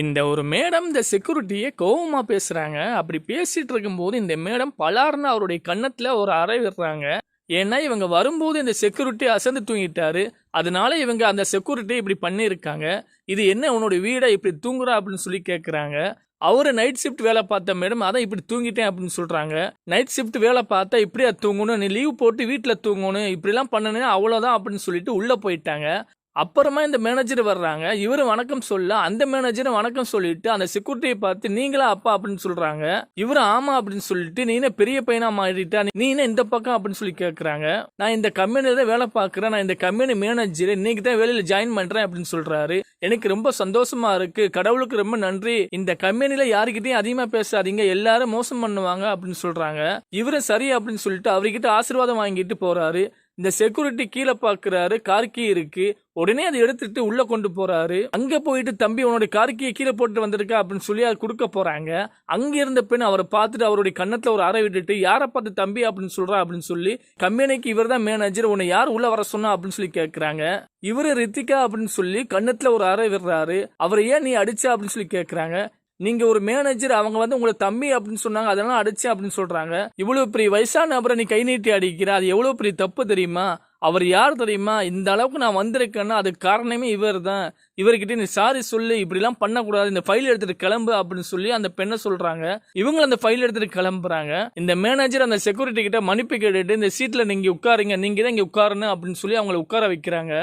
இந்த ஒரு மேடம் இந்த செக்யூரிட்டியை கோவமாக பேசுகிறாங்க அப்படி பேசிகிட்டு இருக்கும்போது இந்த மேடம் பலார்னு அவருடைய கன்னத்தில் ஒரு அறை விடுறாங்க. ஏன்னா இவங்க வரும்போது இந்த செக்யூரிட்டி அசந்து தூங்கிட்டாரு. அதனால இவங்க அந்த செக்யூரிட்டி இப்படி பண்ணியிருக்காங்க. இது என்ன உன்னோட வீடை இப்படி தூங்குறா அப்படின்னு சொல்லி கேட்குறாங்க அவர் நைட் ஷிஃப்ட் வேலை பார்த்த மேடம் அதான் இப்படி தூங்கிட்டேன் அப்படின்னு சொல்கிறாங்க நைட் ஷிஃப்ட் வேலை பார்த்தா இப்படியா தூங்கணும்? நீ லீவ் போட்டு வீட்டில் தூங்கணும். இப்படிலாம் பண்ணணும் அவ்வளோதான் அப்படின்னு சொல்லிட்டு உள்ளே போயிட்டாங்க. அப்புறமா இந்த மேனேஜர் வர்றாங்க. இவரு வணக்கம் சொல்ல அந்த மேனேஜரும் வணக்கம் சொல்லிட்டு அந்த செக்யூரிட்டியை பார்த்து நீங்களா அப்பா? அப்படின்னு சொல்றாங்க. இவரு ஆமா அப்படின்னு சொல்லிட்டு நீ என்ன பெரிய பையனா மாறிட்டா? நீ என்ன இந்த பக்கம்? அப்படின்னு சொல்லி கேட்குறாங்க நான் இந்த கம்பெனியில தான் வேலை பார்க்குறேன். நான் இந்த கம்பெனி மேனேஜர் இன்னைக்கு தான் வேலையில ஜாயின் பண்றேன் அப்படின்னு சொல்றாரு. எனக்கு ரொம்ப சந்தோஷமா இருக்கு. கடவுளுக்கு ரொம்ப நன்றி. இந்த கம்பெனில யாருக்கிட்டையும் அதிகமா பேசாதீங்க. எல்லாரும் மோசம் பண்ணுவாங்க அப்படின்னு சொல்றாங்க. இவரும் சரி அப்படின்னு சொல்லிட்டு அவர்கிட்ட ஆசீர்வாதம் வாங்கிட்டு போறாரு. இந்த செக்யூரிட்டி கீழே பாக்குறாரு கார் கீ இருக்கு. உடனே அதை எடுத்துட்டு உள்ள கொண்டு போறாரு. அங்க போயிட்டு தம்பி உன்னோட கார் கீழே போட்டு வந்திருக்கா அப்படின்னு சொல்லி அதை கொடுக்க போறாங்க. அங்க இருந்த பெண் அவரை பார்த்துட்டு அவருடைய கன்னத்துல ஒரு அறை விட்டுட்டு யாரை பார்த்து தம்பி அப்படின்னு சொல்றா? அப்படின்னு சொல்லி கம்பெனிக்கு இவர் தான் மேனேஜர் உன்னை யார் உள்ள வர சொன்னா? அப்படின்னு சொல்லி கேட்குறாங்க இவரு ரித்திகா அப்படின்னு சொல்லி கன்னத்துல ஒரு அறை விடுறாரு. அவரை ஏன் நீ அடிச்சா? அப்படின்னு சொல்லி கேட்குறாங்க நீங்கள் ஒரு மேனேஜர் அவங்க வந்து உங்களை தம்பி அப்படின்னு சொன்னாங்க அதெல்லாம் அடிச்சேன் அப்படின்னு சொல்கிறாங்க இவ்வளோ பெரிய வயசான அப்புறம் நீ கை நீட்டி அடிக்கிற அது எவ்வளோ பெரிய தப்பு தெரியுமா? அவர் யார் தெரியுமா? இந்த அளவுக்கு நான் வந்திருக்கேன்னா அதுக்கு காரணமே இவர் தான் இவர்கிட்ட நீ சாரி சொல்லு இப்படிலாம் பண்ணக்கூடாது. இந்த ஃபைல் எடுத்துட்டு கிளம்பு அப்படின்னு சொல்லி அந்த பெண்ணை சொல்றாங்க. இவங்க அந்த ஃபைல் எடுத்துட்டு கிளம்புறாங்க. இந்த மேனேஜர் அந்த செக்யூரிட்டி கிட்ட மன்னிப்பு கேட்டுட்டு இந்த சீட்ல நீங்க உட்காருங்க நீங்க தான் இங்க உட்காரணும் அப்படின்னு சொல்லி அவங்களை உட்கார வைக்கிறாங்க.